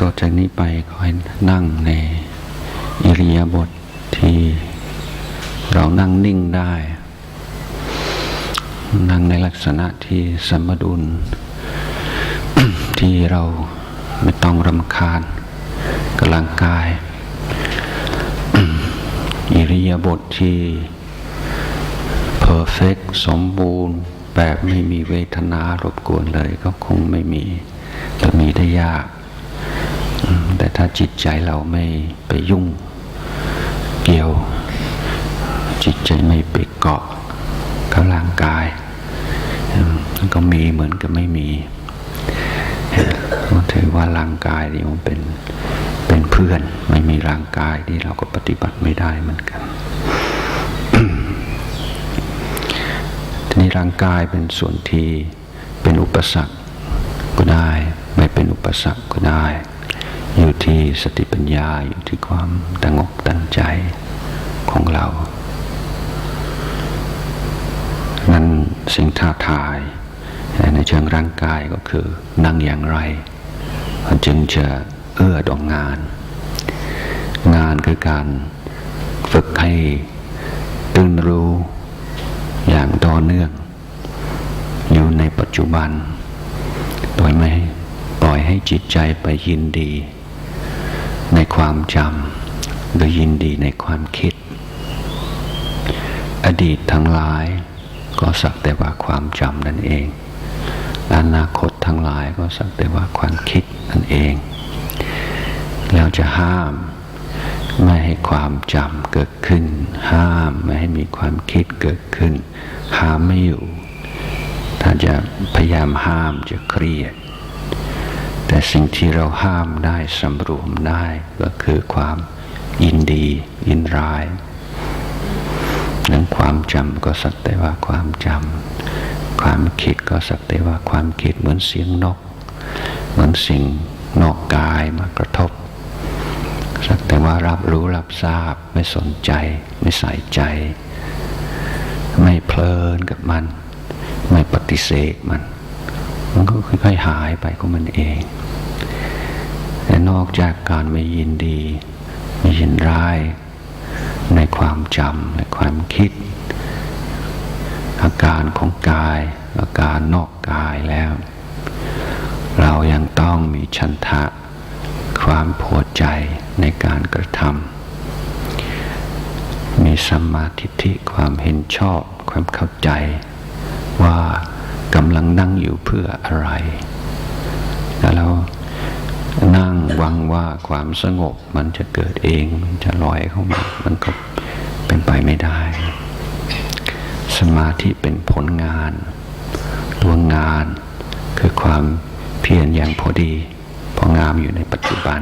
ต่อจากนี้ไปขอให้นั่งในอิริยาบถทที่เรานั่งนิ่งได้ นั่งในลักษณะที่สมดุล ที่เราไม่ต้องรำคาญกำลังกาย อิริยาบถทที่เพอร์เฟกสมบูรณ์แบบไม่มีเวทนารบกวนเลยก็คงไม่มีจะมีได้ยาก ถ้าจิตใจเราไม่ไปยุ่งเกี่ยว จิตใจไม่ไปเกาะกับร่างกายก็มีเหมือนกับไม่มีถือว่าร่างกายนี่มันเป็นเป็นเพื่อน ไม่มีร่างกายนี่เราก็ปฏิบัติไม่ได้เหมือนกันทีนี้ร่างกายเป็นส่วนที่เป็นอุปสรรคก็ได้ ไม่เป็นอุปสรรคก็ได้ อยู่ที่สติปัญญาอยู่ที่ความตั้งอกตั้งใจของเรา นั้นสิ่งท้าทายในเชิงร่างกายก็คือนั่งอย่างไรจึงจะเอื้อดองงาน งานคือการฝึกให้ตื่นรู้อย่างต่อเนื่อง อยู่ในปัจจุบัน โดยไม่ปล่อยให้จิตใจไปยินดี ในความจำหรือยินดีในความคิด อดีตทั้งหลายก็สักแต่ว่าความจำนั่นเอง อนาคตทั้งหลายก็สักแต่ว่าความคิดนั่นเอง แล้วจะห้ามไม่ให้ความจำเกิดขึ้น ห้ามไม่ให้มีความคิดเกิดขึ้น ห้ามไม่อยู่ ถ้าจะพยายามห้ามจะเครียด แต่สิ่งที่เราห้ามได้สำรวมได้ก็คือความยินดียินร้ายนั้นความจำก็สักแต่ว่าความจำความคิดก็สักแต่ว่าความคิดเหมือนเสียงนก เหมือนสิ่งนอกกายมากระทบ สักแต่ว่ารับรู้รับทราบไม่สนใจ ไม่ใส่ใจ ไม่เพลินกับมัน ไม่ปฏิเสธมัน มันก็ค่อยๆหายไปของมันเอง แต่นอกจากการไม่ยินดี ไม่ยินร้าย ในความจำในความคิด อาการของกาย อาการนอกกายแล้ว เรายังต้องมีชันทะ ความพอใจในการกระทำมีสัมมาทิฏฐิความเห็นชอบความเข้าใจว่า กำลังนั่งอยู่เพื่ออะไร แล้วนั่งหวังว่าความสงบมันจะเกิดเองมันจะลอยเข้ามา มันก็เป็นไปไม่ได้ สมาธิเป็นผลงาน ตัวงานคือความเพียรอย่างพอดีพองามอยู่ในปัจจุบัน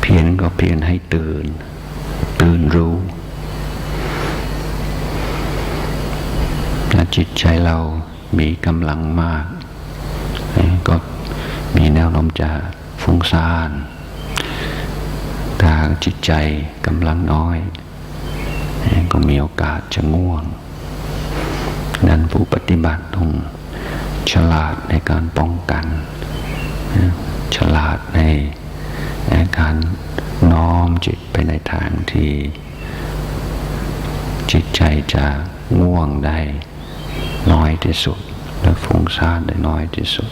เพียรก็เพียรให้ตื่น ตื่นรู้ถ้า จิตใจเรามีกำลังมาก ก็มีแนวโน้มจะฟุ้งซ่านถ้าจิตใจกำลังน้อย ก็มีโอกาสจะง่วง นั้นผู้ปฏิบัติต้องฉลาดในการป้องกัน ฉลาดในในการน้อมจิตไปในทางที่จิตใจจะง่วงได้ น้อยที่สุด และฟุ้งซ่านได้น้อยที่สุด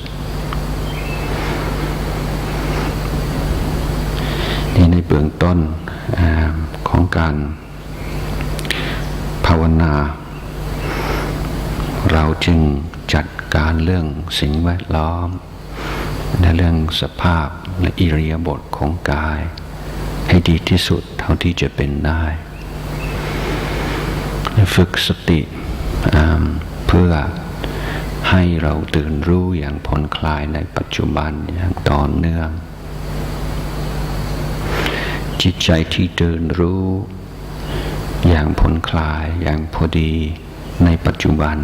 นี่ในเบื้องต้นอของการภาวนา เราจึงจัดการเรื่องสิ่งแวดล้อม และเรื่องสภาพและอิริยาบถของกาย ให้ดีที่สุดเท่าที่จะเป็นได้ ฝึกสติ เพื่อให้เราตื่นรู้อย่างผ่อนคลายในปัจจุบันอย่างต่อเนื่อง จิตใจที่ตื่นรู้ อย่างผ่อนคลายอย่างพอดีในปัจจุบัน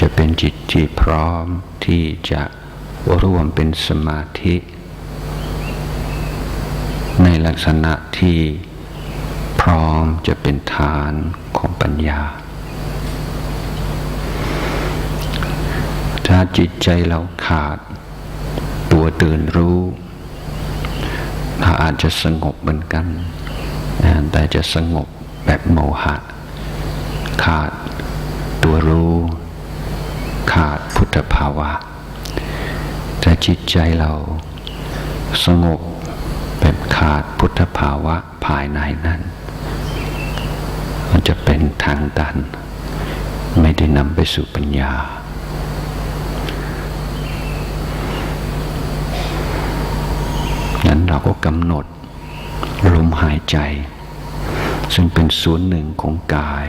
จะเป็นจิตที่พร้อมที่จะร่วมเป็นสมาธิ ในลักษณะที่พร้อมจะเป็นฐานของปัญญา ถ้าจิตใจเราขาด ตัวตื่นรู้อาจจะสงบเหมือนกัน แต่จะสงบแบบโมหะ ขาดตัวรู้ ขาดพุทธภาวะแต่จิตใจเราสงบแบบขาดพุทธภาวะภายในนั้น มันจะเป็นทางตัน ไม่ได้นำไปสู่ปัญญา นั้น เราก็กำหนด ลมหายใจ ซึ่งเป็นส่วนหนึ่งของกาย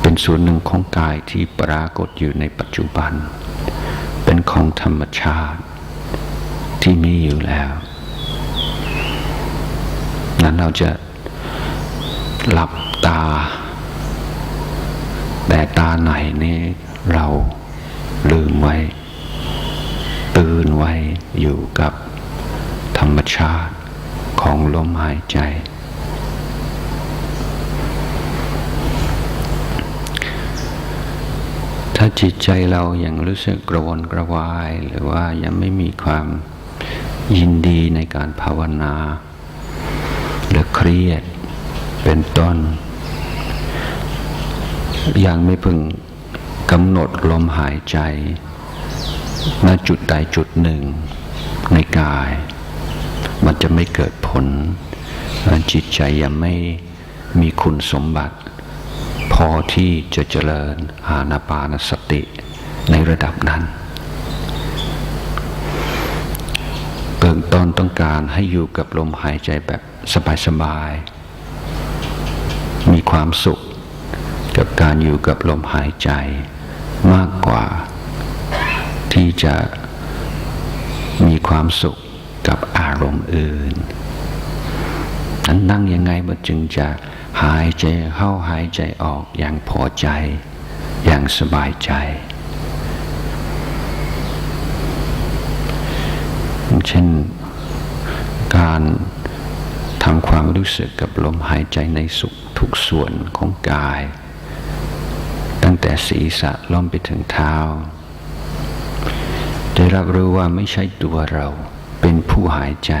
เป็นส่วนหนึ่งของกายที่ปรากฏอยู่ในปัจจุบัน เป็นของธรรมชาติ ที่มีอยู่แล้ว นั้นเราจะหลับตา แต่ตาไหนนี่เราลืมไว้ ตื่นไว้อยู่กับ ธรรมชาติของลมหายใจ ถ้าจิตใจเรายัางรู้สึกกระวนกระวาย หรือว่ายังไม่มีความยินดีในการภาวนา หรือเครียดเป็นต้น ยังไม่พึงกำหนดลมหายใจณจุดใดจุดหนึ่งในกาย มันจะไม่เกิดผล จิตใจยังไม่มีคุณสมบัติ พอที่จะเจริญอาณาปานสติในระดับนั้นเบื้องต้นต้องการให้อยู่กับลมหายใจแบบสบายๆ มีความสุขกับการอยู่กับลมหายใจมากกว่า ที่จะมีความสุข กับอารมณ์อื่นนั้นนั่งยังไงมันจึงจะหายใจเข้าหายใจออกอย่างพอใจ อย่างสบายใจเช่นการทำความรู้สึกกับลมหายใจในสุขทุกส่วนของกาย ตั้งแต่ศีรษะล้อมไปถึงเท้า ได้รับรู้ว่าไม่ใช่ตัวเรา เป็นผู้หายใจ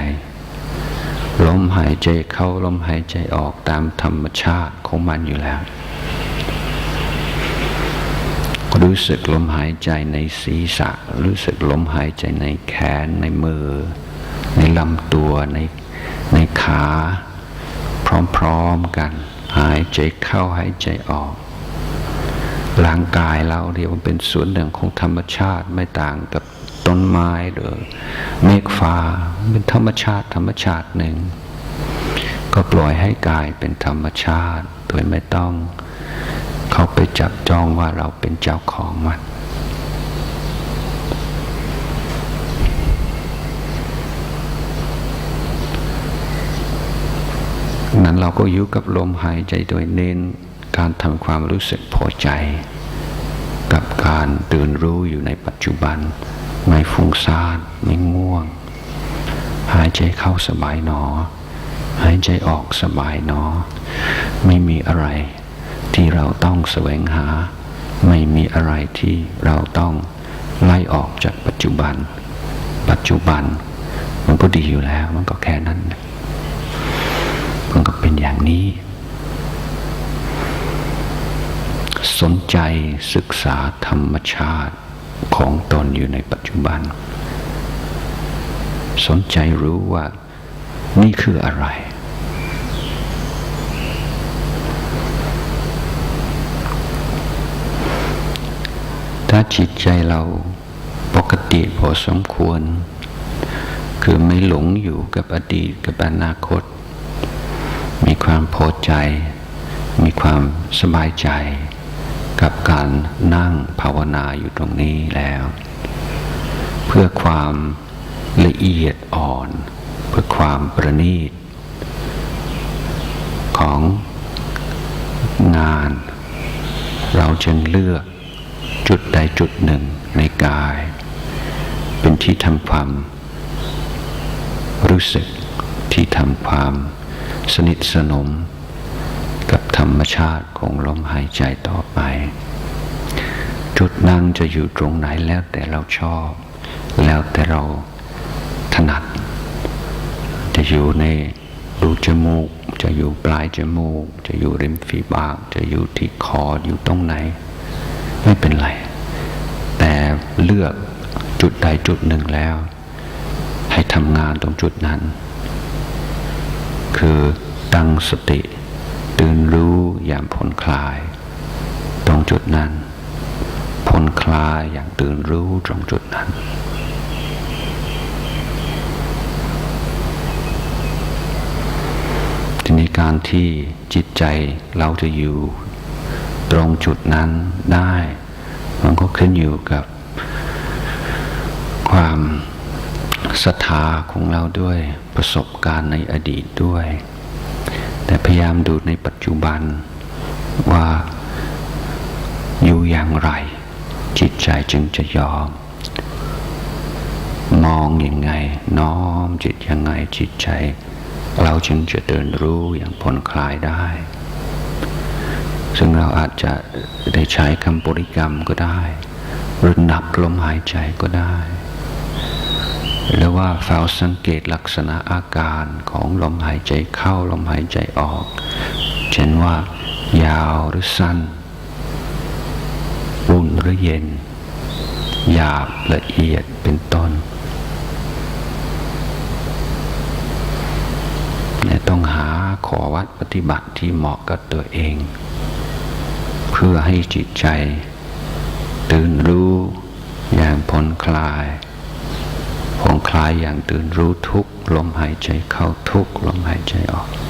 ลมหายใจเข้าลมหายใจออกตามธรรมชาติของมันอยู่แล้ว รู้สึกลมหายใจในศีรษะ รู้สึกลมหายใจในแขนในมือ ในลำตัวในในขา พร้อมๆกัน หายใจเข้าหายใจออกร่างกายเราเรียกว่าเป็นส่วนหนึ่งของธรรมชาติไม่ต่างกับ ต้นไม้หรือเมฆฟ้าเป็นธรรมชาติธรรมชาติหนึ่ง ก็ปล่อยให้กายเป็นธรรมชาติโดยไม่ต้องเขาไปจับจองว่าเราเป็นเจ้าของมันนั้นเราก็อยู่กับลมหายใจโดยเน้นการทำความรู้สึกพอใจ กับการตื่นรู้อยู่ในปัจจุบัน ไม่ฟุ้งซ่านไม่ง่วง หายใจเข้าสบายหนอ หายใจออกสบายหนอ ไม่มีอะไรที่เราต้องแสวงหา ไม่มีอะไรที่เราต้องไล่ออกจากปัจจุบัน ปัจจุบัน มันก็ดีอยู่แล้ว มันก็แค่นั้น มันก็เป็นอย่างนี้ สนใจศึกษาธรรมชาติ ของตนอยู่ในปัจจุบัน สนใจรู้ว่านี่คืออะไร ถ้าจิตใจเราปกติพอสมควร คือไม่หลงอยู่กับอดีตกับอนาคต มีความพอใจ มีความสบายใจ กับการนั่งภาวนาอยู่ตรงนี้แล้ว เพื่อความละเอียดอ่อน เพื่อความประณีต ของงาน เราจึงเลือกจุดใดจุดหนึ่งในกาย เป็นที่ทำความรู้สึกที่ทำความสนิทสนม กับธรรมชาติของลมหายใจต่อไป จุดนั่งจะอยู่ตรงไหนแล้วแต่เราชอบ แล้วแต่เราถนัด จะอยู่ในรูจมูก จะอยู่ปลายจมูก จะอยู่ริมฝีปาก จะอยู่ที่คออยู่ตรงไหน ไม่เป็นไร แต่เลือกจุดใดจุดหนึ่งแล้ว ให้ทำงานตรงจุดนั้น คือตั้งสติ ตื่นรู้อย่างผ่อนคลาย ตรงจุดนั้นผ่อนคลายอย่างตื่นรู้ตรงจุดนั้น ทีนี้การที่จิตใจเราจะอยู่ ตรงจุดนั้นได้ มันก็ขึ้นอยู่กับ ความศรัทธาของเราด้วยประสบการณ์ในอดีตด้วย แต่พยายามดูในปัจจุบันว่าอยู่อย่างไร จิตใจจึงจะยอม มองอยังไง น้อมจิตยังไงจิตใจ เราจึงจะเดินรู้อย่างผ่อนคลายได้ ซึ่งเราอาจจะได้ใช้คำบริกรรมก็ได้ หรือนับลมหายใจก็ได้ หรือว่าเฝ้าสังเกตลักษณะอาการของลมหายใจเข้าลมหายใจออก เช่นว่า ยาวหรือสั้นอุ่นหรือเย็น หยาบละเอียดเป็นต้นต้องหาขอวัดปฏิบัติที่เหมาะกับตัวเอง เพื่อให้จิตใจ ตื่นรู้อย่างผ่อนคลาย ผ่องคลายอย่างตื่นรู้ทุกลมหายใจเข้าทุกลมหายใจออก